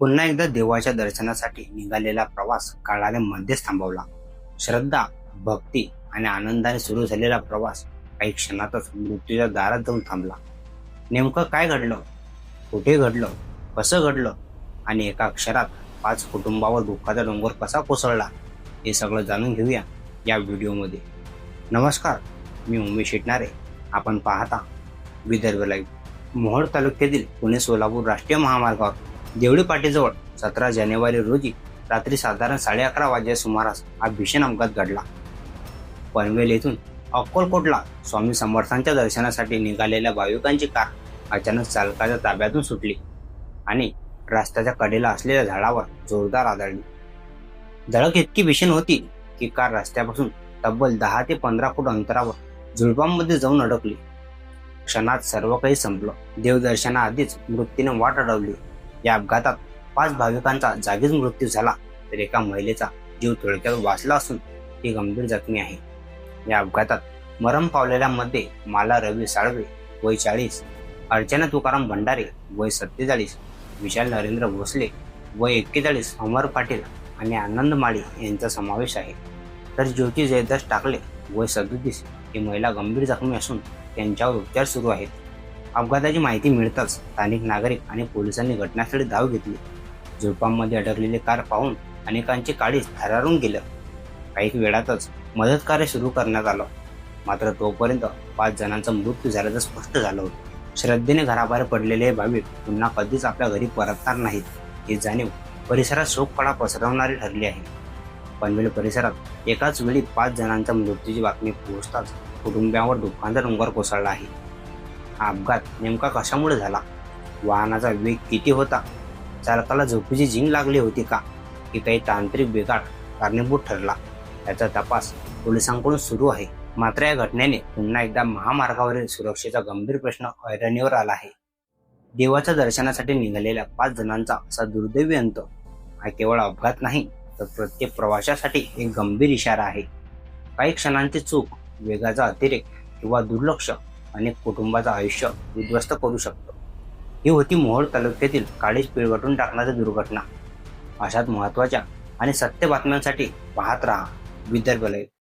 पुन्हा एकदा देवाच्या दर्शनासाठी निघालेला प्रवास काळाने मध्येच थांबवला. श्रद्धा भक्ती आणि आनंदाने सुरू झालेला प्रवास काही क्षणातच मृत्यूच्या दारात जाऊन थांबला. नेमकं काय घडलं? कुठे घडलं? कसं घडलं? आणि एका अक्षरात पाच कुटुंबावर दुःखाचा डोंगर कसा कोसळला? हे सगळं जाणून घेऊया या व्हिडिओमध्ये. नमस्कार मी उमेश शेटणारे. आपण पाहता विदर्भ लाईव्ह. मोहोळ तालुक्यातील पुणे सोलापूर राष्ट्रीय महामार्गावर देवळी पाटीजवळ सतरा जानेवारी रोजी रात्री साधारण साडे अकरा वाजेच्या सुमारास हा भीषण अपघात घडला. पनवेल येथून अक्कलकोटला स्वामी समर्थांच्या दर्शनासाठी निघालेल्या भाविकांची कार अचानक चालकाच्या ताब्यातून सुटली आणि रस्त्याच्या कडेला असलेल्या झाडावर जोरदार आदळली. धडक इतकी भीषण होती की कार रस्त्यापासून तब्बल दहा ते पंधरा फूट अंतरावर झुडपांमध्ये जाऊन अडकली. क्षणात सर्व काही संपलं. देवदर्शनाआधीच मृत्यूने वाट अडवली. या अपघातात पाच भाविकांचा जागीच मृत्यू झाला तर एका महिलेचा जीव थोडक्यात वाचला असून ती गंभीर जखमी आहे. या अपघातात मरण पावलेल्यांमध्ये माला रवी साळवे वय चाळीस अर्चना तुकाराम भंडारे वय सत्तेचाळीस विशाल नरेंद्र भोसले वय एक्केचाळीस अमर पाटील आणि आनंद माळी यांचा समावेश आहे. तर ज्योती जयदास टाकले वय सदोतीस ही महिला गंभीर जखमी असून त्यांच्यावर उपचार सुरू आहेत. अपघाताची माहिती मिळताच स्थानिक नागरिक आणि पोलिसांनी घटनास्थळी धाव घेतली. झुडपांमध्ये अडकलेली कार पाहून अनेकांचे काळीच थरारून गेलं. काही वेळातच मदत कार्य सुरू करण्यात आलं. मात्र तोपर्यंत पाच जणांचा मृत्यू झाल्याचं स्पष्ट झालं होतं. श्रद्धेने घराबाहेर पडलेले हे भाविक पुन्हा कधीच आपल्या घरी परतणार नाहीत. ही जाणीव परिसरात शोककळा पसरवणारी ठरली आहे. पनवेल परिसरात एकाच वेळी पाच जणांच्या मृत्यूची बातमी पोहोचताच कुटुंबियांवर दुःखांचा डोंगर कोसळला आहे. अपघात नेमका कशामुळे झाला? वाहनाचा वेग किती होता? चालकाला झोपेची झिंग लागली होती का? की काही तांत्रिक बिघाड कारणीभूत ठरला? याचा तपास पोलिसांकडून सुरू आहे. मात्र या घटनेने पुन्हा एकदा महामार्गावरील सुरक्षेचा गंभीर प्रश्न ऐरणीवर आला आहे. देवाच्या दर्शनासाठी निघालेल्या पाच जणांचा असा दुर्दैवी अंत हा केवळ अपघात नाही तर प्रत्येक प्रवाशासाठी एक गंभीर इशारा आहे. काही क्षणांची चूक वेगाचा अतिरेक किंवा दुर्लक्ष अनेक कुटुंबाचं आयुष्य उद्ध्वस्त करू शकतं. ही होती मोहोळ तालुक्यातील काळीज पिळवटून टाकणारी दुर्घटना. अशात महत्त्वाच्या आणि सत्य बातम्यांसाठी पाहत राहा. विदर्भ